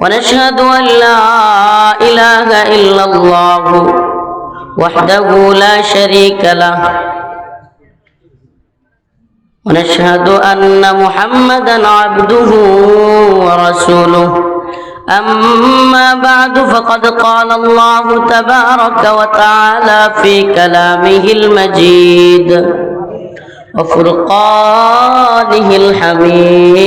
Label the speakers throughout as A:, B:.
A: ونشهد أن لا إله إلا الله وحده لا شريك له. ونشهد أن محمدا عبده ورسوله. أما بعد فقد قال الله تبارك وتعالى في كلامه المجيد وفرقانه الحميد.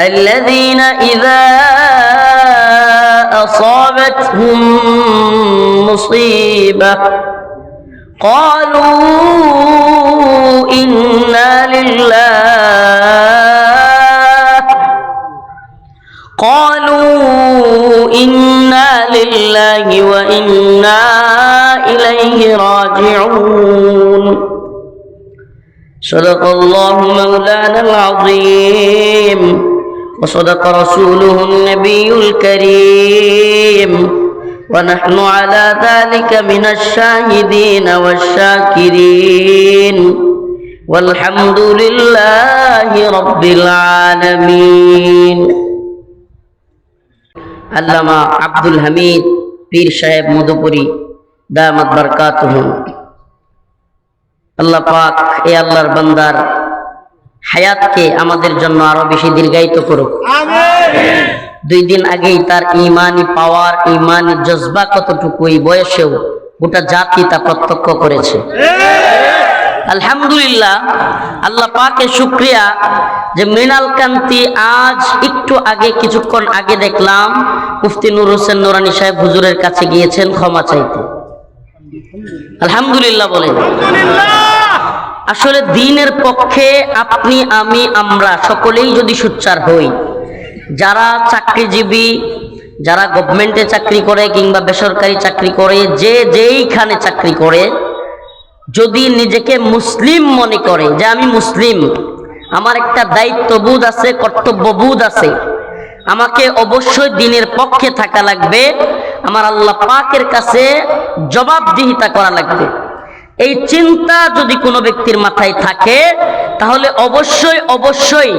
A: الذين إذا أصابتهم مصيبة قالوا إنا لله قالوا إنا لله وإنا إليه راجعون. صدق الله مولانا العظيم. وصدق رسوله النبي الكريم ونحن على ذلك من الشاهدين والشاكرين والحمد لله رب العالمين আল্লামা আব্দুল হামিদ পীর সাহেব মধুপুরী দামাত বরকাতুহুম আল্লাহ পাক এ আল্লাহর বান্দার হায়াতকে আমাদের জন্য আরও বেশি দীর্ঘায়িত করুক। দুই দিন আগেই তার ইমানি পাওয়ার ইমানি জজবা কতটুকু এই বয়সেও গোটা জাতি তা প্রত্যক্ষ করেছে। আলহামদুলিল্লাহ আল্লাহ পাকে শুক্রিয়া যে মৃণাল কান্তি আজ একটু আগে কিছুক্ষণ আগে দেখলাম মুফতি নুর হোসেন নোরানি সাহেব হুজুরের কাছে গিয়েছেন ক্ষমা চাইতে। আলহামদুলিল্লাহ বলেন। আসলে দিনের পক্ষে আপনি, আমি, আমরা সকলেই যদি সোচ্চার হই, যারা চাকরিজীবী, যারা গভর্নমেন্টে চাকরি করে কিংবা বেসরকারি চাকরি করে, যে যেইখানে চাকরি করে, যদি নিজেকে মুসলিম মনে করে, যে আমি মুসলিম, আমার একটা দায়িত্ববোধ আছে, কর্তব্যবোধ আছে, আমাকে অবশ্যই দিনের পক্ষে থাকা লাগবে, আমার আল্লাহ পাকের কাছে জবাবদিহিতা করা লাগবে। এই চিন্তা যদি কোনো ব্যক্তির মাথায় থাকে, তাহলে অবশ্যই অবশ্যই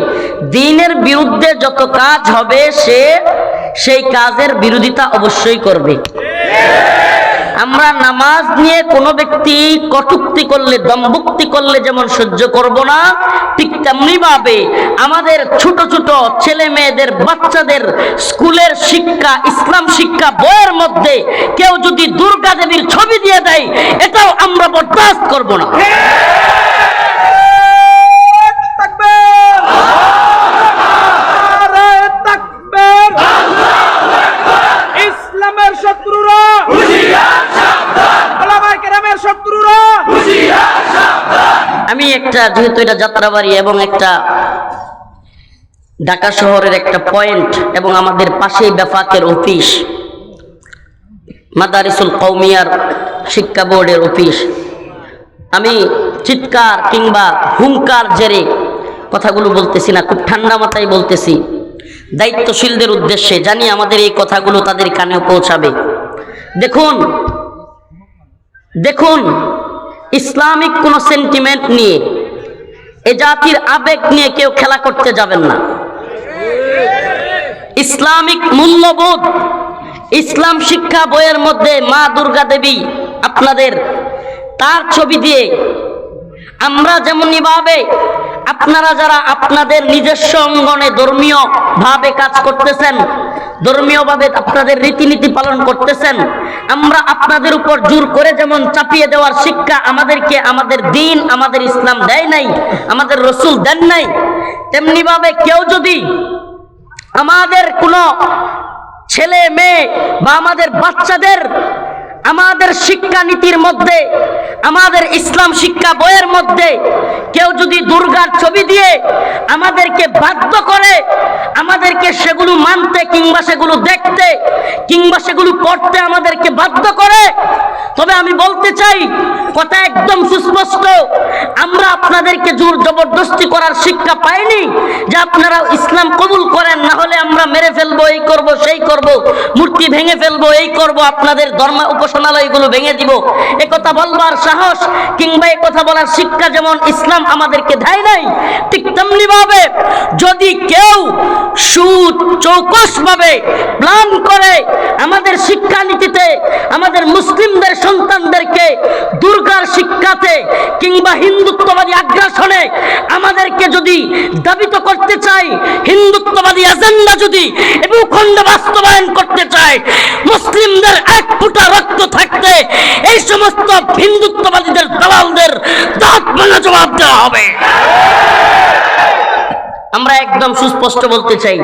A: দিনের বিরুদ্ধে যত কাজ হবে সে, সেই কাজের বিরোধিতা অবশ্যই করবে। আমরা নামাজ নিয়ে কোনো ব্যক্তি কটুক্তি করলে দম্ভুক্তি করলে যেমন সহ্য করব না, ঠিক তেমনিভাবে আমাদের ছোট ছোট ছেলে মেয়েদের, বাচ্চাদের স্কুলের শিক্ষা, ইসলাম শিক্ষা বইয়ের মধ্যে কেউ যদি দুর্গা দেবীর ছবি দিয়ে দেয়, এটাও আমরা বরদাস্ত করব না। একটা, যেহেতু এটা যাত্রাবাড়ি এবং একটা ঢাকা শহরের একটা পয়েন্ট এবং আমাদের পাশেই বেফাকের অফিস, মাদারিসুল কৌমিয়ার শিক্ষা বোর্ডের অফিস। আমি চিৎকার কিংবা হুঙ্কার জেরে কথাগুলো বলতেছি না, খুব ঠান্ডা মাথায় বলতেছি। দায়িত্বশীলদের উদ্দেশ্যে জানি আমাদের এই কথাগুলো তাদের কানেও পৌঁছাবে। দেখুন দেখুন ইসলামিক কোনো সেন্টিমেন্ট নিয়ে, এ জাতির আবেগ নিয়ে কেউ খেলা করতে যাবেন না। ইসলামিক মূল্যবোধ, ইসলাম শিক্ষা বইয়ের মধ্যে মা দুর্গা দেবী আপনাদের তার ছবি দিয়ে আমরা যেমনি ভাবে আপনারা যারা আপনাদের নিজস্ব অঙ্গনে ধর্মীয় ভাবে কাজ করতেছেন ধর্মীয় ভাবে আপনাদের রীতিনীতি পালন করতেছেন, আমরা আপনাদের উপর জোর করে যেমন চাপিয়ে দেওয়ার শিক্ষা আমাদেরকে আমাদের দিন, আমাদের ইসলাম দেয় নাই, আমাদের রসুল দেন নাই তেমনি ভাবে কেউ যদি আমাদের কোনো ছেলে, মেয়ে বা আমাদের বাচ্চাদের আমাদের শিক্ষা নীতির মধ্যে, আমাদের ইসলাম শিক্ষা বইয়ের মধ্যে কেউ যদি দুর্গার ছবি দিয়ে আমাদেরকে বাধ্য করে, আমাদেরকে সেগুলো মানতে কিংবা সেগুলো দেখতে কিংবা সেগুলো পড়তে আমাদেরকে বাধ্য করে, তবে আমি বলতে চাই, কথা একদম সুস্পষ্ট, আমরা আপনাদেরকে জোর জবরদস্তি করার শিক্ষা পাইনি যে আপনারা ইসলাম কবুল করেন, না হলে আমরা মেরে ফেলব, এই করব, সেই করব, মূর্তি ভেঙে ফেলব, এই করব, আপনাদের ধর্ম উপাসনালয়গুলো ভেঙে দিব। এ কথা বলবার সাহস কিংবা এ কথা বলার শিক্ষা যেমন ইসলাম আমাদেরকে দেয় নাই, ঠিক তেমনি ভাবে যদি কেউ সুদ, চৌকস ভাবে প্ল্যান করে আমাদের শিক্ষানীতিতে, আমাদের মুসলিমদের সন্তানদেরকে দুর্গার শিক্ষাতে কিংবা হিন্দুত্ববাদী আগ্রাসনে আমাদেরকে যদি দাবিত করতে চাই হিন্দুত্ববাদী এজেন্ডা যদি ভূখণ্ড বাস্তবায়ন করতে চায়, মুসলিমদের এক ফুটা রক্ত থাকতে এই সমস্ত হিন্দুত্ববাদীদের দালালদের দাঁত ভাঙা জবাব দেওয়া হবে। আমরা একদম সুস্পষ্ট বলতে চাই,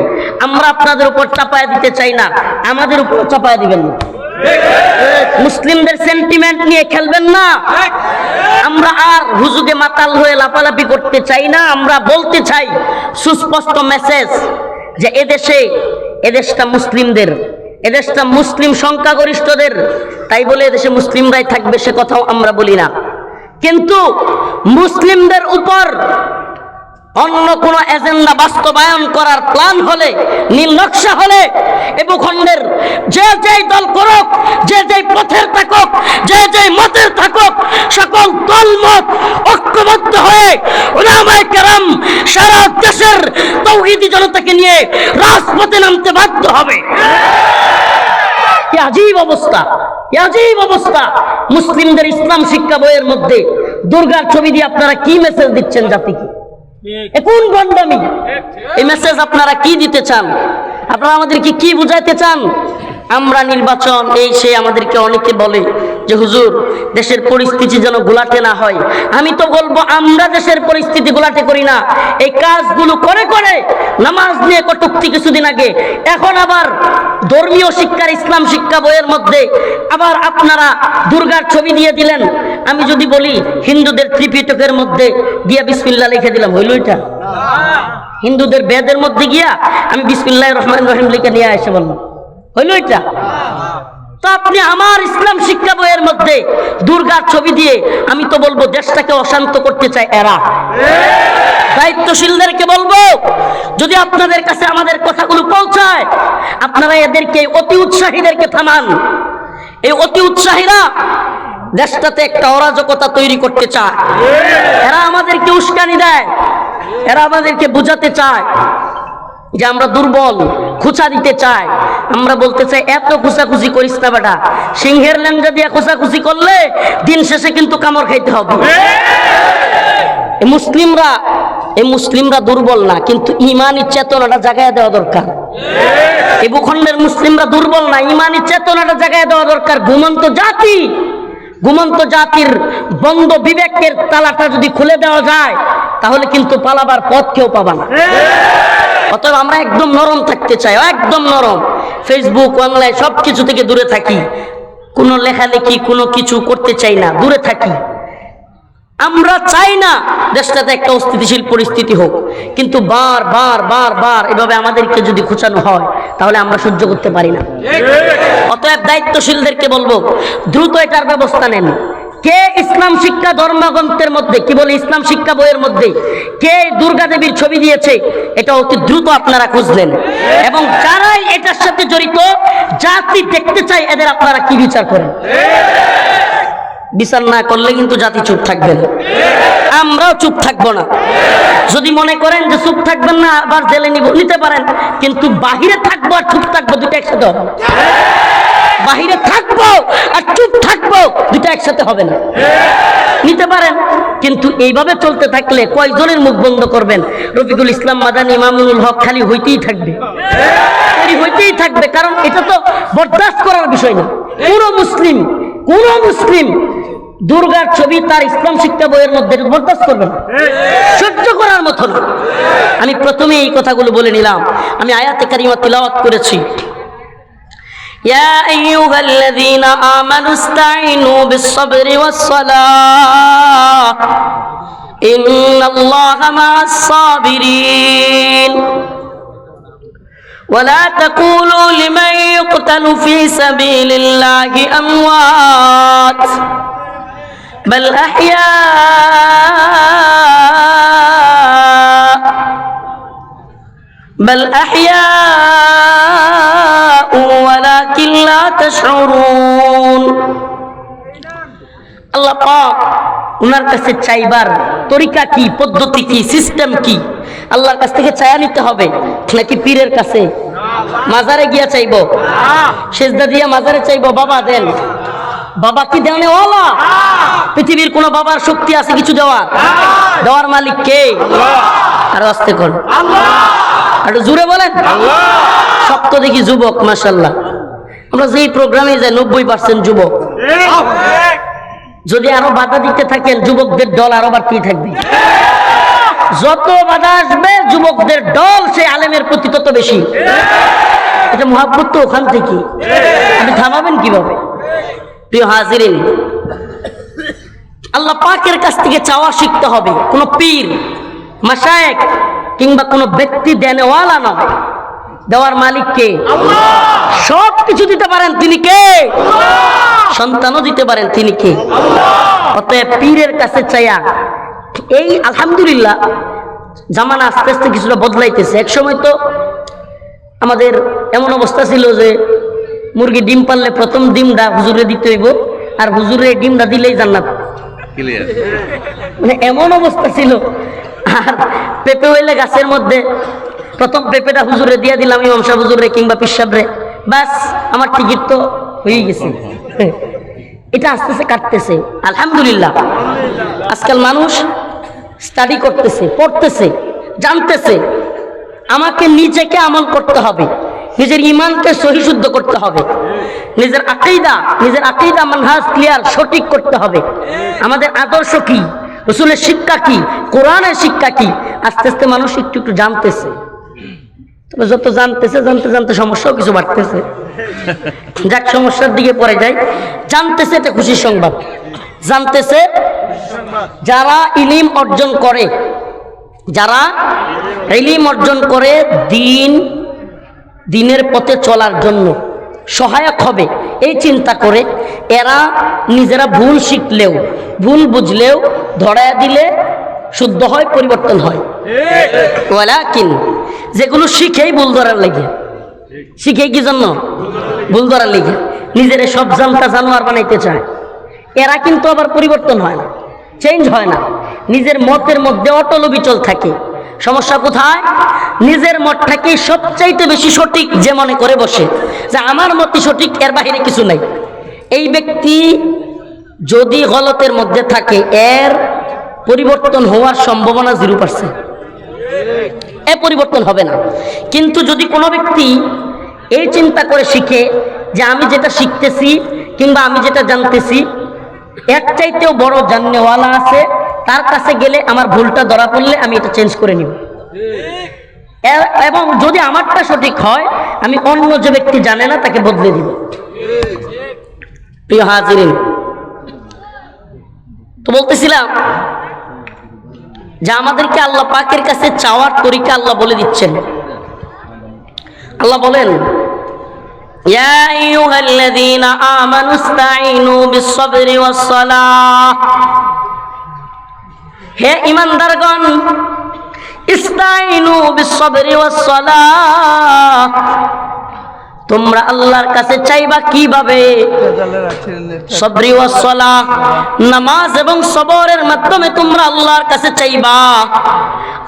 A: আমরা আপনাদের উপর চাপায় দিতে চাই না, আমাদের উপর চাপায় দিবেন না। মুসলিমদের সেন্টিমেন্ট নিয়ে খেলবেন না। আমরা আর হুজুগে মাতাল হয়ে লাফালাফি করতে চাই না, আমরা বলতে চাই, সুস্পষ্ট মেসেজ যে এদেশে, এদেশটা মুসলিমদের, এদেশটা মুসলিম সংখ্যাগরিষ্ঠদের, তাই বলে এদেশে মুসলিমরাই থাকবে সে কথাও আমরা বলি না। কিন্তু মুসলিমদের উপর অন্য কোন এজেন্ডা বাস্তবায়ন করার প্ল্যান হলে, নীল নকশা হলে, এ ভূখণ্ডের যে যেই দল করুক, যে যেই পথের থাকুক, যে যেই মতের থাকুক, সকল দল মত ঐক্যবদ্ধ হয়ে ওলামায়ে কেরাম সারা দেশের তৌহিদি জনতাকে নিয়ে রাজপথে নামতে বাধ্য হবে। আজীব অবস্থা আজীব অবস্থা। মুসলিমদের ইসলাম শিক্ষা বইয়ের মধ্যে দুর্গার ছবি দিয়ে আপনারা কি মেসেজ দিচ্ছেন জাতিকে? কোন গন্ডামি এই মেসেজ আপনারা কি দিতে চান? আপনারা আমাদেরকে কি বুঝাইতে চান? আমরা নির্বাচন এই সে আমাদেরকে অনেকে বলে যে হুজুর দেশের পরিস্থিতি যেন গোলাটে না হয়। আমি তো বলব আমরা দেশের পরিস্থিতি গোলাটে করি না। এই কাজগুলো করে করে নামাজ নিয়ে কটুক্তি কিছুদিন আগে। এখন আবার ধর্মীয় শিক্ষার ইসলাম শিক্ষা বইয়ের মধ্যে আবার আপনারা দুর্গার ছবি দিয়ে দিলেন। আমি যদি বলি হিন্দুদের ত্রিপিটকের মধ্যে গিয়া বিসমিল্লা লিখে দিলাম। হইল এটা? হিন্দুদের বেদের মধ্যে গিয়া আমি বিসমিল্লাহ রহমান রহিম লিখে নিয়ে এসে বললাম। হইল এটা? তো আপনি আমার ইসলাম শিক্ষা বইয়ের মধ্যে দুর্গার ছবি দিয়ে আমি তো বলব দেশটাকে অশান্ত করতে চাই এরা। দায়িত্বশীলদেরকে বলব, যদি আপনাদের কাছে আমাদের কথাগুলো পৌঁছায়, আপনারা এদেরকে অতি উৎসাহীদেরকে থামান। এই অতি উৎসাহীরা দেশটাতে একটা অরাজকতা তৈরি করতে চায়। এরা আমাদেরকে উস্কানি দেয়, এরা আমাদেরকে বুঝাতে চায়। যে আমরা দুর্বল, খুচা দিতে চাই। আমরা বলতে চাই, এত খুচাখুচি করিস না বেটা। সিংহের ল্যাংজা দিয়ে খুচাখুচি করলে দিন শেষে কিন্তু কামড় খাইতে হবে। মুসলিমরা, এই মুসলিমরা দুর্বল না, কিন্তু ইমানি চেতনাটা জাগায় দেওয়া দরকার। এই ভূখণ্ডের মুসলিমরা দুর্বল না ইমানি চেতনাটা জাগায় দেওয়া দরকার। ঘুমন্ত জাতি, ঘুমন্ত জাতির বন্ধ বিবেকের তালাটা যদি খুলে দেওয়া যায়, তাহলে কিন্তু পালাবার পথ কেউ পাবা না। অতএব আমরা একদম নরম থাকতে চাই একদম নরম। ফেসবুক অনলাইন সব কিছু থেকে দূরে থাকি। কোনো লেখালেখি কোনো কিছু করতে চাই না দূরে থাকি। আমরা চাই না দেশটাতে একটা অস্থিতিশীল পরিস্থিতি হোক কিন্তু বার বার বার বার এভাবে আমাদেরকে যদি খোঁচানো হয় তাহলে আমরা সহ্য করতে পারি না। অতএব দায়িত্বশীলদেরকে বলব দ্রুত এটার ব্যবস্থা নেন। কে ইসলাম শিক্ষা ধর্মগ্রন্থের মধ্যে, কি বলে ইসলাম শিক্ষা বইয়ের মধ্যে, কে দুর্গা দেবীর ছবি দিয়েছে, এটা অতি দ্রুত আপনারা খুঁজলেন। এবং কারাই এটার সাথে জড়িত, জাতি দেখতে চাই এদের আপনারা কি বিচার করেন? বিচার না করলে কিন্তু জাতি চুপ থাকবে না। আমরাও চুপ থাকব না। যদি মনে করেন যে চুপ থাকবেন না, আবার জেলে নিব, নিতে পারেন। কিন্তু বাহিরে থাকব আর চুপ থাকব দুটো একসাথে হবে। বাহিরে থাকব আর চুপ থাকব দুটো একসাথে হবে না। নিতে পারেন, কিন্তু এইভাবে চলতে থাকলে কয়জনের মুখ বন্ধ করবেন? রফিকুল ইসলাম মাদানী ইমামুল হক খালি হইতেই থাকবে। হইতেই থাকবে, কারণ এটা তো বরদাস্ত করার বিষয় না। পুরো মুসলিম কোন মুসলিম দুর্গার ছবি তার ইসলাম শিক্ষা বইয়ের মধ্যে এটা বরদাস্ত করবে না সহ্য করার মতো না আমি প্রথমে এই কথাগুলো বলে নিলাম আমি আয়াতে কারিমা তিলাওয়াত করেছি يا أيها الذين آمنوا استعينوا بالصبر والصلاة إن الله مع الصابرين ولا تقولوا لمن يقتل في سبيل الله أموات بل أحياء بل أحياء ولكن لا تشعرون আল্লাহ পাক ওনার কাছে চাইবার তরিকা কি পদ্ধতি কি সিস্টেম কি আল্লাহর কাছ থেকে চায়া নিতে হবে নাকি পীরের কাছে মাজারে গিয়া চাইবো সেজদা দিয়া মাজারে চাইবো বাবা দেন বাবা কি দেওয়ানে ওয়ালা পৃথিবীর কোন বাবার শক্তি আছে কিছু দেওয়ার? দেওয়ার মালিক কে? আর আস্তে কর। একটু জুড়ে বলেন। শক্ত দেখি যুবক মাসাল্লাহ আমরা যেই প্রোগ্রামে যাই, নব্বই পার্সেন্ট যুবক। যদি আরও বাধা দিতে থাকেন, যুবকদের দল আরও বাড়তেই থাকবে। যত বাধা আসবে, যুবকদের দল সেই আলেমের প্রতি তত বেশি। এটা মহাব্বত তো ওখান থেকে। আপনি থামাবেন কীভাবে? প্রিয় হাজিরিন আল্লাহ পাকের কাছ থেকে চাওয়া শিখতে হবে। কোনো পীর মাসায়েক কিংবা কোনো ব্যক্তি দেনেওয়ালা নয় দেওয়ার মালিক কে? সব কিছু দিতে পারেন তিনি কে? সন্তানও দিতে পারেন তিনি কে? অতএব পীরের কাছে চাইয়া এই আলহামদুলিল্লাহ জামানা আস্তে আস্তে কিছুটা বদলাইতেছে। এক সময় তো আমাদের এমন অবস্থা ছিল যে মুরগি ডিম পারলে প্রথম ডিমটা হুজুরে দিতে হইব আর হুজুরে ডিমটা দিলেই জান্নাত। মানে এমন অবস্থা ছিল। আর পেঁপে হইলে গাছের মধ্যে প্রথম পেঁপেটা হুজুরে দিয়ে দিলাম ইমাম সাহেব হুজুরে কিংবা পিসাবরে। বাস আমার টিকিট তো হয়ে গেছে। এটা আস্তে আস্তে কাটতেছে। আলহামদুলিল্লাহ। আজকাল মানুষ স্টাডি করতেছে পড়তেছে জানতেছে। আমাকে নিজেকে আমল করতে হবে। নিজের ইমানকে সহিশুদ্ধ করতে হবে। নিজের আকিদা নিজের আকিদা মানহাজ ক্লিয়ার, সঠিক করতে হবে। আমাদের আদর্শ কি? রসুলের শিক্ষা কি? কোরআনের শিক্ষা কি? আস্তে আস্তে মানুষ একটু একটু জানতেছে। তবে যত জানতেছে, জানতে জানতে সমস্যাও কিছু বাড়তেছে। যাক, সমস্যার দিকে পরে যায় জানতেছে এটা খুশির সংবাদ। জানতেছে যারা ইলিম অর্জন করে, যারা ইলিম অর্জন করে, দিন দিনের পথে চলার জন্য সহায়ক হবে। এই চিন্তা করে এরা নিজেরা ভুল শিখলেও, ভুল বুঝলেও ধরায়া দিলে শুদ্ধ হয়, পরিবর্তন হয়। ওয়ালাকিন, যেগুলো শিখেই ভুল ধরার লাগে। শিখে কি জন্য? ভুল ধরার লেগে। নিজের সব জানতা জানোয়ার বানাইতে চায়। এরা কিন্তু আবার পরিবর্তন হয় না চেঞ্জ হয় না। নিজের মতের মধ্যে অটল বিচল থাকে। সমস্যা কোথায়? নিজের মতটাকে সবচাইতে বেশি সঠিক যে মনে করে বসে? যে আমার মতই সঠিক, এর বাহিরে কিছু নাই। এই ব্যক্তি যদি গলতের মধ্যে থাকে, এর পরিবর্তন হওয়ার সম্ভাবনা জিরো পার্সেন্ট। এ পরিবর্তন হবে না। কিন্তু যদি কোনো ব্যক্তি এই চিন্তা করে শিখে যে আমি যেটা শিখতেছি কিংবা আমি যেটা জানতেছি এর চাইতেও বড় জাননেওয়ালা আছে, তার কাছে গেলে আমার ভুলটা ধরা পড়লে আমি এটা চেঞ্জ করে নিব। এবং যদি আমারটা সঠিক হয়, আমি অন্য যে ব্যক্তি জানে না, তাকে বদলে দিব। প্রিয় হাজিরিন, তো বলতেছিলাম যে আমাদেরকে আল্লাহ পাকের কাছে চাওয়ার তরিকা আল্লাহ বলে দিচ্ছেন। আল্লাহ বলেন يا أيها الذين آمنوا استعينوا بالصبر والصلاة হে ইমানদারগণ ইস্তাইনু বিসবরি ওয়াসসালাহ তোমরা আল্লাহর কাছে চাইবা কিভাবে সবরি ওয়াসসালাহ নামাজ এবং সবরের মাধ্যমে তোমরা আল্লাহর কাছে চাইবা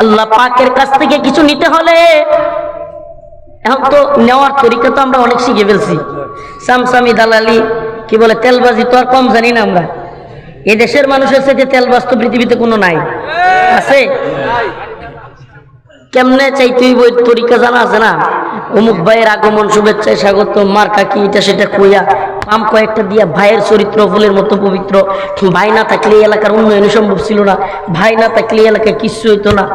A: আল্লাহ পাকের কাছ থেকে কিছু নিতে হলে এখন তো নেওয়ার তরিকা তো আমরা অনেক শিখে ফেলছি। সামসামি, দালালি, কি বলে, তেলবাজি তো আর কম জানি না আমরা। এই দেশের মানুষের সাথে তেলবাজ তো পৃথিবীতে কোনো নাই। আছে? কেমনে চাইতে হইব এর তরিকা জানা আছে না? অমুক ভাইয়ের আগমন শুভেচ্ছায় স্বাগত মার কাকি এটা সেটা কইয়া পাম কয়েকটা দিয়া ভাইয়ের চরিত্র, ফুলের মতো পবিত্র। ভাই না থাকলে এলাকার উন্নয়ন সম্ভব ছিল না। ভাই না থাকলে এলাকায় কিচ্ছু হইতো না।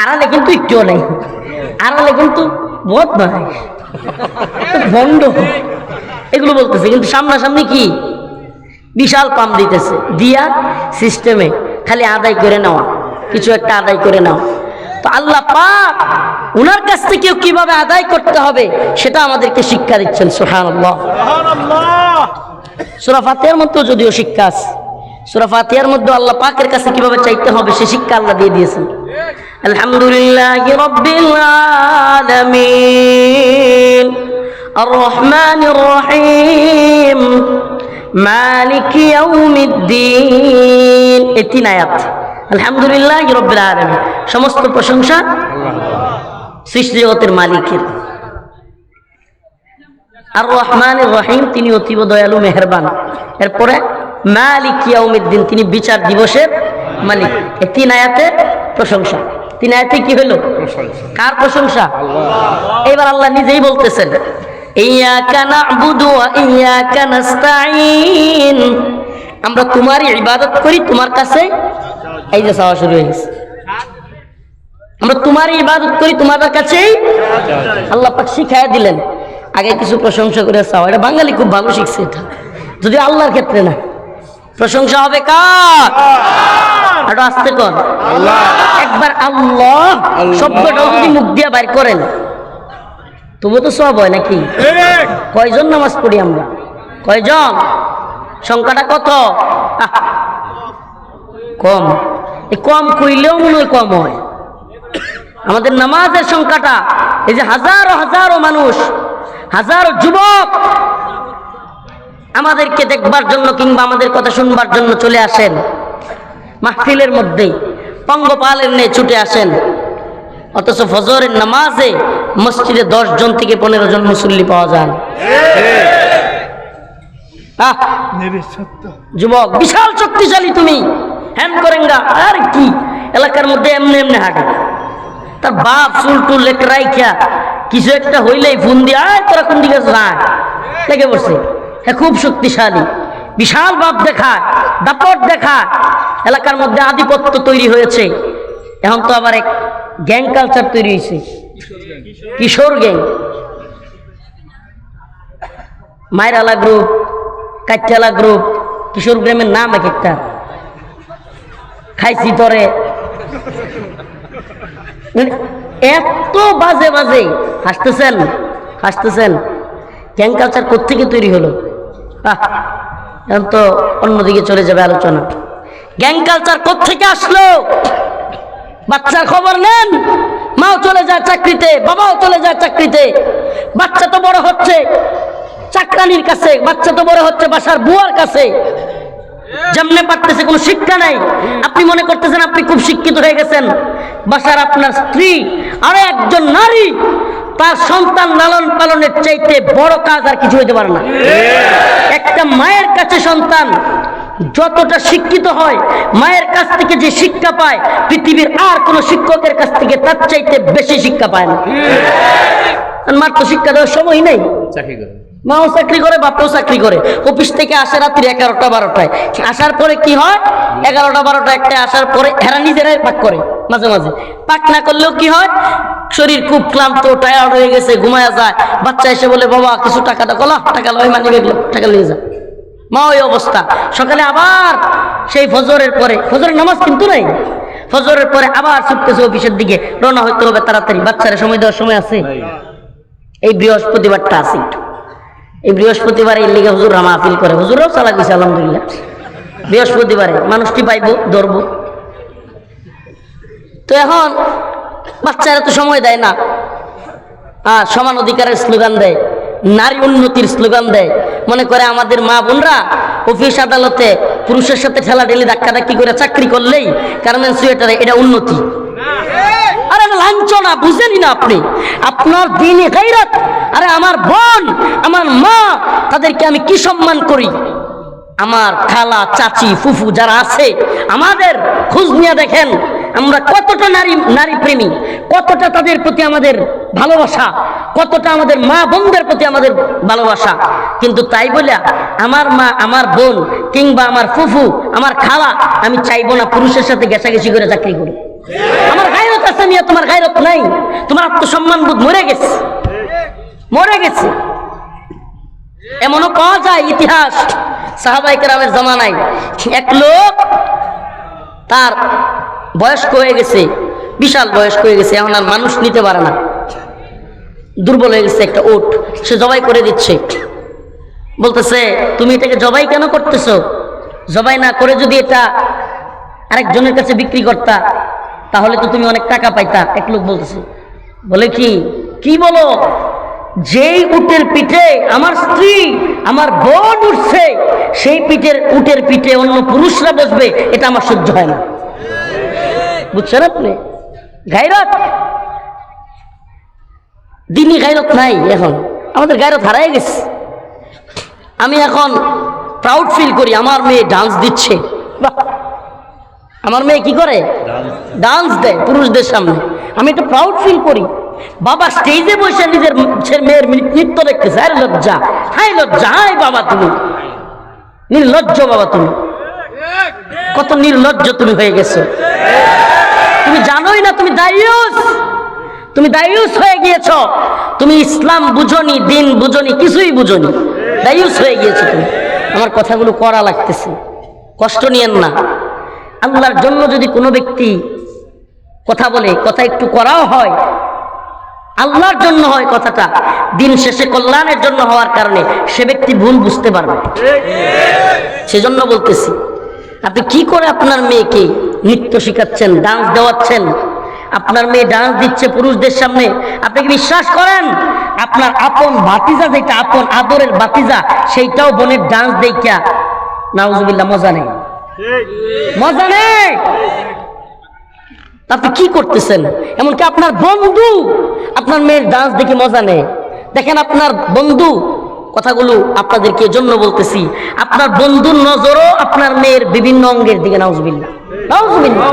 A: আড়ালে কিন্তু একটুও নেই। আড়ালে কিন্তু বদ নয় বন্ড এগুলো বলতেছে কিন্তু সামনাসামনি কি? বিশাল পাম দিতেছে। দিয়া সিস্টেমে খালি আদায় করে নেওয়া কিছু একটা আদায় করে নেওয়া। তো আল্লাহ পাক উনার কাছ থেকেও কীভাবে আদায় করতে হবে সেটা আমাদেরকে শিক্ষা দিচ্ছেন সোহান সুরা ফাতিহার মধ্যেও যদিও শিক্ষা আছে সুরা ফাতিহার মধ্যে আল্লাহ পাকের কাছে কীভাবে চাইতে হবে সে শিক্ষা আল্লাহ দিয়ে দিয়েছেন। আলহামদুলিল্লাহ রব্বিল আলামিন الرحمن الرحيم مالك يوم الدين এই তিন আয়াত আলহামদুলিল্লাহ রব্বিল আলামিন সমস্ত প্রশংসা সৃষ্টি জগতের মালিকের আর রহমান রহিম তিনি অতীব দয়ালু মেহরবান এরপরে মালিক ইয়াউমিদ্দিন তিনি বিচার দিবসের মালিক এই তিন আয়াতে প্রশংসা তিন আয়াতে কি হলো? কার প্রশংসা? এবার আল্লাহ নিজেই বলতেছেন আমরা তোমারই ইবাদত করি তোমার কাছে এই যে চাওয়া শুরু হয়ে গেছে। আমরা তোমারই ইবাদত করি তোমার কাছেই আল্লাহ পাক শিখাইয়া দিলেন। আগে কিছু প্রশংসা করে চাও। এটা বাঙালি খুব ভালো শিখছে এটা। যদি আল্লাহর ক্ষেত্রে না। প্রশংসা হবে কার? আরও আসতে কর একবার আল্লাহ শব্দটাও যদি মুখ দিয়ে বাইর করেন তবু তো সব হয় নাকি? কয়জন নামাজ পড়ি আমরা? কয়জন? সংখ্যাটা কত? কম। এই কম কইলেও মনে হয় কম হয়। আমাদের নামাজের সংখ্যাটা এই যে হাজারো হাজারো মানুষ হাজারো যুবক আমাদেরকে দেখবার জন্য কিংবা আমাদের কথা শুনবার জন্য চলে আসেন। মাহফিলের মধ্যেই পঙ্গপালের নিয়ে ছুটে আসেন। অথচ ফজরের নামাজে মসজিদে দশ জন থেকে পনেরো জন মুসল্লি পাওয়া আহ! যুবক, বিশাল শক্তিশালী তুমি। হ্যান করেঙ্গা, আর কি? এলাকার মধ্যে এমনি এমনি হাঁটে। তার বাপ চুল টুল লেখ কিছু একটা হইলেই ফোন দিয়ে, আয়, তোরা কোন দিকে যায় লেগে বসে হ্যাঁ খুব শক্তিশালী। বিশাল বাপ দেখায় দাপট দেখায় এলাকার মধ্যে আধিপত্য তৈরি হয়েছে। এখন তো আবার এক গ্যাং কালচার তৈরি হয়েছে। কিশোর গ্যাং। মায়েরালা গ্রুপ কাচ্চালা গ্রুপ কিশোর গ্রামের নাম এক একটা। খাইছি মানে এত বাজে বাজে হাসতেছেন হাসতেছেন। গ্যাং কালচার কোথেকে তৈরি হলো? আহ, এখন তো অন্যদিকে চলে যাবে আলোচনা। গ্যাং কালচার কোথেকে আসলো? বাচ্চার খবর নেন? মাও চলে যায় চাকরিতে, বাবাও চলে যায় চাকরিতে। বাচ্চা তো বড় হচ্ছে চাকরানির কাছে, বাচ্চা তো বড় হচ্ছে বাসার বুয়ার কাছে। যেমনে পারতেছে, কোনো শিক্ষা নাই। আপনি মনে করতেছেন আপনি খুব শিক্ষিত হয়ে গেছেন। বাসার আপনার স্ত্রী, আরও একজন নারী তার সন্তান লালন পালনের চাইতে বড় কাজ আর কিছু হইতে পারে না। একটা মায়ের কাছে সন্তান যতটা শিক্ষিত হয়, মায়ের কাছ থেকে যে শিক্ষা পায়, পৃথিবীর আর কোনো শিক্ষকের কাছ থেকে তার চাইতে বেশি শিক্ষা পায় না। মাত্র শিক্ষা দেওয়ার সময় নেই।
B: চাকরি করে
A: মাও চাকরি করে বাপও চাকরি করে। অফিস থেকে আসে রাত্রি এগারোটা বারোটায়। আসার পরে কি হয়? এগারোটা বারোটা একটা আসার পরে হেরা নিজেরাই পাক করে মাঝে মাঝে। পাক না করলেও কি হয়? শরীর খুব ক্লান্ত টায়ার্ড হয়ে গেছে ঘুমায়া যায়। বাচ্চা এসে বলে বাবা কিছু টাকা কলা টাকা লয় মানি টাকা নিয়ে যা। মা ওই অবস্থা। সকালে আবার সেই ফজরের পরে ফজরের নামাজ কিন্তু নাই। ফজরের পরে আবার ছুটতেছে অফিসের দিকে। রওনা হইতে হবে তাড়াতাড়ি। বাচ্চারা সময় দেওয়ার সময় আছে? এই বৃহস্পতিবারটা আছে একটু। এই বৃহস্পতিবার এই লিগে হুজুররা মাহফিল করে। হুজুররাও চালা গেছে আলহামদুলিল্লাহ। বৃহস্পতিবারে মানুষটি পাইবো, ধরবো। তো এখন বাচ্চারা তো সময় দেয় না। আর সমান অধিকারের স্লোগান দেয়, নারী উন্নতির স্লোগান দেয়। মনে করে আমাদের মা বোনরা অফিস আদালতে পুরুষের সাথে ঠেলা ঠেলি ধাক্কা ধাক্কি করে চাকরি করলেই গার্মেন্ট সুয়েটারে এটা উন্নতি। আরে লাঞ্ছনা, বুঝেনি না আপনি। আপনার দিনে গাইরাত আরে আমার বোন, আমার মা, তাদেরকে আমি কি সম্মান করি? আমার খালা, চাচি, ফুফু যারা আছে, আমাদের খোঁজ নিয়ে দেখেন আমরা কতটা নারী নারী প্রেমী, কতটা তাদের প্রতি আমাদের ভালোবাসা, কতটা আমাদের মা বোনদের প্রতি আমাদের ভালোবাসা। কিন্তু তাই বলে আমার মা, আমার বোন কিংবা আমার ফুফু, আমার খালা, আমি চাইব না পুরুষের সাথে গেছাগেছি করে চাকরি করি আমার গায়রত আছে মিয়া, তোমার গায়রত নাই। তোমার আত্মসম্মান বোধ মরে গেছে। মরে গেছে। এমনও পাওয়া যায় ইতিহাস সাহাবাই কেরামের জামানায়। এক লোক তার বয়স্ক হয়ে গেছে, বিশাল বয়স্ক হয়ে গেছে, এখন আর মানুষ নিতে পারে না। দুর্বল হয়ে গেছে একটা ওট, সে জবাই করে দিচ্ছে। বলতেছে, তুমি এটাকে জবাই কেন করতেছো? জবাই না করে যদি এটা আরেকজনের কাছে বিক্রি করতা, তাহলে তো তুমি অনেক টাকা পাইতা। এক লোক বলতেছে, বলে কি কি বলো? যেই উটের পিঠে আমার স্ত্রী, আমার বোন উঠছে, সেই পিঠের উটের পিঠে অন্য পুরুষরা বসবে, এটা আমার সহ্য হয় না। বুঝছেন আপনি? গাইরত? দিনই গাইরত নাই এখন। আমাদের গাইরত হারাই গেছে। আমি এখন প্রাউড ফিল করি, আমার মেয়ে ডান্স দিচ্ছে! আমার মেয়ে কি করে? ডান্স দেয় পুরুষদের সামনে। আমি একটু প্রাউড ফিল করি। বাবা স্টেজে বসে নিজের মেয়ের নৃত্য দেখতেছে। আরে লজ্জা। হাই লজ্জা হাই বাবা তুমি। নির্লজ্জ বাবা তুমি। কত নির্লজ্জ তুমি হয়ে গেছো। তুমি জানোই না তুমি দায়ুস। তুমি দায়ুস হয়ে গিয়েছ। তুমি ইসলাম বুঝনি, দিন বুঝনি, কিছুই বুঝনি। দায়ুস হয়ে গিয়েছো তুমি। আমার কথাগুলো করা লাগতেছে। কষ্ট নিয়েন না। আল্লাহর জন্য যদি কোনো ব্যক্তি কথা বলে, কথা একটু করাও হয়, আল্লাহর জন্য হয় কথাটা। দিন শেষে কল্যাণের জন্য হওয়ার কারণে সে ব্যক্তি ভুল বুঝতে পারবে। সেজন্য বলতেছি আপনি কি করে আপনার মেয়েকে নৃত্য শেখাচ্ছেন ডান্স দেওয়াচ্ছেন? আপনার মেয়ে ডান্স দিচ্ছে পুরুষদের সামনে। আপনি কি বিশ্বাস করেন? আপনার আপন বাতিজা যেটা আপন আদরের বাতিজা সেইটাও বোনের ডান্স দেখিয়া নাউজুবিল্লাহ, মজা নেই। মজা নেই! আপনি কি করতেছেন? এমনকি আপনার বন্ধু, আপনার মেয়ের ডান্স দেখে মজা নেয় দেখেন আপনার বন্ধু কথাগুলো আপনাদেরকে জন্য বলতেছি। আপনার বন্ধুর নজরও আপনার মেয়ের বিভিন্ন অঙ্গের দিকে নাউজবিল্লা নাউজবিল্লা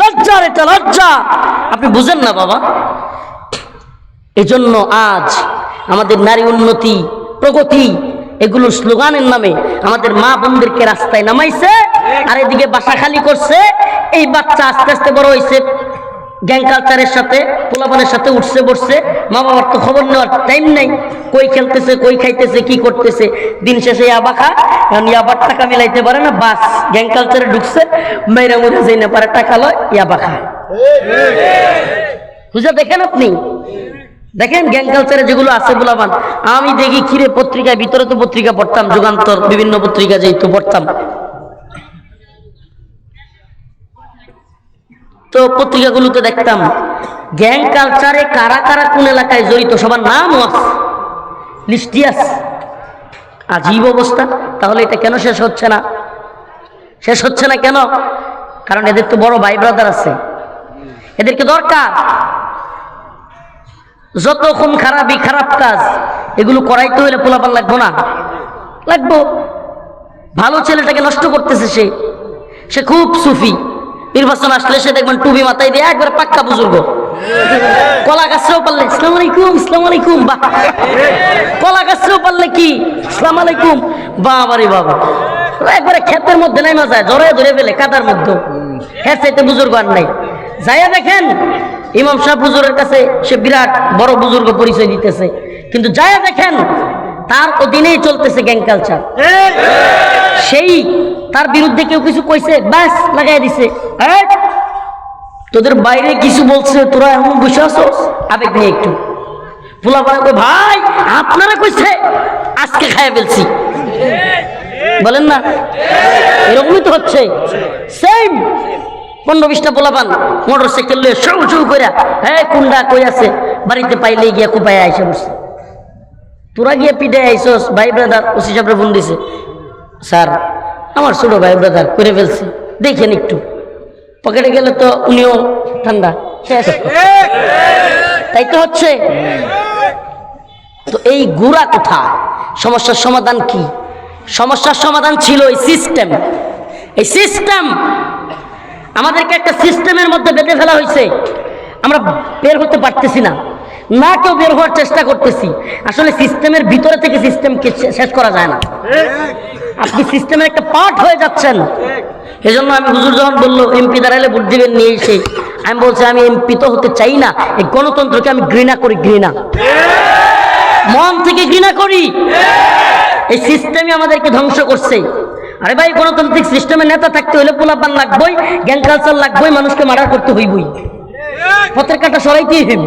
A: লজ্জা এটা, লজ্জা। আপনি বুঝেন না, বাবা। এজন্য আজ আমাদের নারী উন্নতি, প্রগতি এগুলো স্লোগানের নামে আমাদের মা বোনদেরকে রাস্তায় নামাইছে, আর এদিকে বাসা খালি করছে। এই বাচ্চা আস্তে আস্তে বড় হয়েছে গ্যাং কালচারের সাথে, পোলাপানের সাথে উঠছে বসছে মা বাবার তো খবর নেওয়ার টাইম নেই। কই খেলতেছে, কই খাইতেছে, কি করতেছে? দিন শেষে ইয়াবা খা ইয়াবার টাকা মিলাইতে পারে না, বাস। গ্যাং কালচারে ঢুকছে মেয়েরা মুড়ে যাই না পারে, টাকা লয়, ইয়াবা খায় বুঝা দেখেন আপনি? দেখেন গ্যাং কালচারে যেগুলো আছে বলাবান আমি দেখি কিরে পত্রিকায়, ভিতরে তো পত্রিকা পড়তাম, যুগান্তর, বিভিন্ন পত্রিকা যেহেতু পড়তাম। তো পত্রিকাগুলোতে দেখতাম, গ্যাং কালচারে কারা কারা কোন এলাকায় জড়িত, সবার নাম আছে লিস্টি আছে আজীব অবস্থা। তাহলে এটা কেন শেষ হচ্ছে না? শেষ হচ্ছে না কেন? কারণ এদের তো বড় ভাই ব্রাদার আছে। এদেরকে দরকার। যত খুন খারাপই খারাপ কাজ, এগুলো করাইতে হলে পোলাপান লাগবো না। লাগবো। ভালো ছেলেটাকে নষ্ট করতেছে সে। সে খুব সুফি। নির্বাচন আসলে সে দেখবেন টুপি মাথায় দিয়ে একবার পাক্কা বুজুর্গ। কলা গাছরেও পারলে ইসলাম আলাইকুম ইসলাম আলাইকুম, বাহ। কলা গাছরেও পারলে কি? ইসলাম আলাইকুম। বাবারে বাবা। একবারে ক্ষেতের মধ্যে নাইমা যায় জড়ে ধরে ফেলে কাদার মধ্যে। হ্যাঁ চাইতে বুজুর্গ আর নাই। যাইয়া দেখেন, ইমাম সাহেব বুজুরের কাছে সে বিরাট বড় বুজুর্গ পরিচয় দিতেছে। কিন্তু যাইয়া দেখেন, তার অধীনেই চলতেছে গ্যাং কালচার। সেই তার বিরুদ্ধে কেউ কিছু কইছে ব্যাস লাগাই দিছে। এই, তোদের বাইরে কিছু বলছে তোরা এমন বসে আসোস আবেগ নিয়ে একটু। পোলা ভাই আপনারা কইছে আজকে খাইয়া ফেলছি। বলেন না? এরকমই তো হচ্ছে। সেম পনেরো বিশটা পোলাপান মোটর সাইকেল লয়ে শৌ শৌ করে হ্যাঁ কুন্ডা কই আছে? বাড়িতে পাইলে গিয়া কুপায় আইসে বসছে। তোরা গিয়ে পিঠে আইসস ভাই ব্রাদার ওসি সাহেবরা ফোন দিছে। স্যার আমার ছোট ভাই ব্রাদার করে ফেলছে। দেখেন একটু। পকেটে গেলে তো উনিও ঠান্ডা। শেষ তাই তো হচ্ছে। তো এই গুড়া কোথায় সমস্যার সমাধান কি? সমস্যার সমাধান ছিল এই সিস্টেম এই সিস্টেম আমাদেরকে একটা সিস্টেমের মধ্যে বেঁধে ফেলা হয়েছে। আমরা বের হতে পারতেছি না। না কেউ বের হওয়ার চেষ্টা করতেছি। আসলে সিস্টেমের ভিতরে থেকে সিস্টেমকে শেষ করা যায় না। আপনি সিস্টেমের একটা পার্ট হয়ে যাচ্ছেন। এই জন্য আমি হুজুর যখন বলল, এমপি দাঁড়ালে ভোট দিবেন নিয়ে এসে, আমি বলছি, আমি এমপি তো হতে চাই না। এই গণতন্ত্রকে আমি ঘৃণা করি, ঘৃণা। মন থেকে ঘৃণা করি। এই সিস্টেমই আমাদেরকে ধ্বংস করছে। আরে ভাই, গণতান্ত্রিক সিস্টেমে নেতা থাকতে হলে পোলাপান লাগবই, জ্ঞান কালচার লাগবই, মানুষকে মার্ডার করতে হইবই। পথের কাটা সরাইতেই হইব।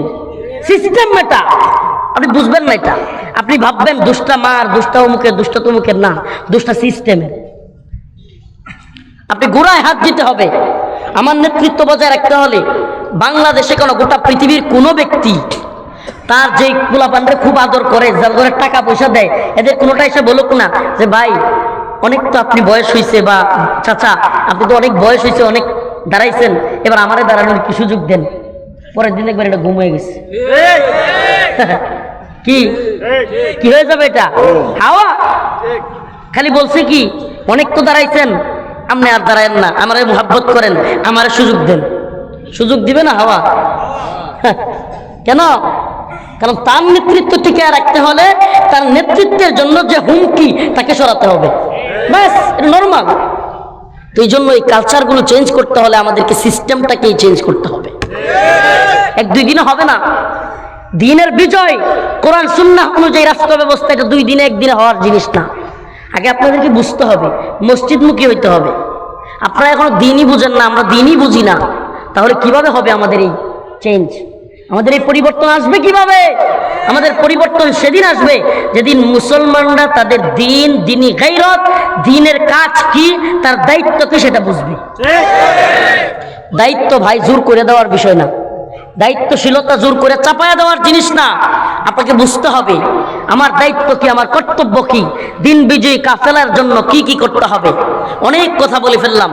A: সিস্টেম এটা। আপনি বুঝবেন না এটা। আপনি ভাববেন দুষ্টা মার দুষ্টা অমুকের, দুষ্টা তমুকের। না, দুষ্টা সিস্টেমের। আপনি গোড়ায় হাত দিতে হবে। আমার নেতৃত্ব বজায় রাখতে হলে বাংলাদেশে কেন গোটা পৃথিবীর কোনো ব্যক্তি তার যে পোলাপানরে খুব আদর করে, যার ঘরে টাকা পয়সা দেয়, এদের কোনোটা এসে বলুক না যে, ভাই, অনেক তো আপনি বয়স হয়েছে বা চাচা, আপনি তো অনেক বয়স হয়েছে অনেক দাঁড়াইছেন, এবার আমারে দাঁড়ানোর কি সুযোগ দেন? পরের দিন একবার এটা ঘুম হয়ে গেছে। কি? কি হয়ে যাবে এটা? হাওয়া? খালি বলছে কি, অনেক তো দাঁড়াইছেন, আপনি আর দাঁড়ায়েন না, আমারে মোহাব্বত করেন, আমারে সুযোগ দেন। সুযোগ দিবে না হাওয়া? কেন? কারণ তার নেতৃত্ব টিকে রাখতে হলে তার নেতৃত্বের জন্য যে হুমকি, তাকে সরাতে হবে। ব্যাস, এটা নর্মাল তো এই জন্য এই কালচারগুলো চেঞ্জ করতে হলে আমাদেরকে সিস্টেমটাকেই চেঞ্জ করতে হবে। এক দুই দিনে হবে না। দিনের বিজয় কোরআন সুন্নাহ অনুযায়ী রাষ্ট্র ব্যবস্থা এটা দুই দিনে একদিনে হওয়ার জিনিস না। আগে আপনাদেরকে বুঝতে হবে মসজিদমুখী হইতে হবে। আপনারা এখনও দিনই বুঝেন না আমরা দিনই বুঝি না। তাহলে কীভাবে হবে আমাদের এই চেঞ্জ আমাদের এই পরিবর্তন আসবে কীভাবে? আমাদের পরিবর্তন সেদিন আসবে যেদিন মুসলমানরা তাদের দিন দিনই গাইরত দিনের কাজ কি তার দায়িত্ব কি সেটা বুঝবে। দায়িত্ব ভাই জোর করে দেওয়ার বিষয় না। দায়িত্বশীলতা জোর করে চাপায়া দেওয়ার জিনিস না। আপনাকে বুঝতে হবে, আমার দায়িত্ব কি, আমার কর্তব্য কি? দিন বিজয়ী কাফেলার জন্য কি কি করতে হবে? অনেক কথা বলে ফেললাম।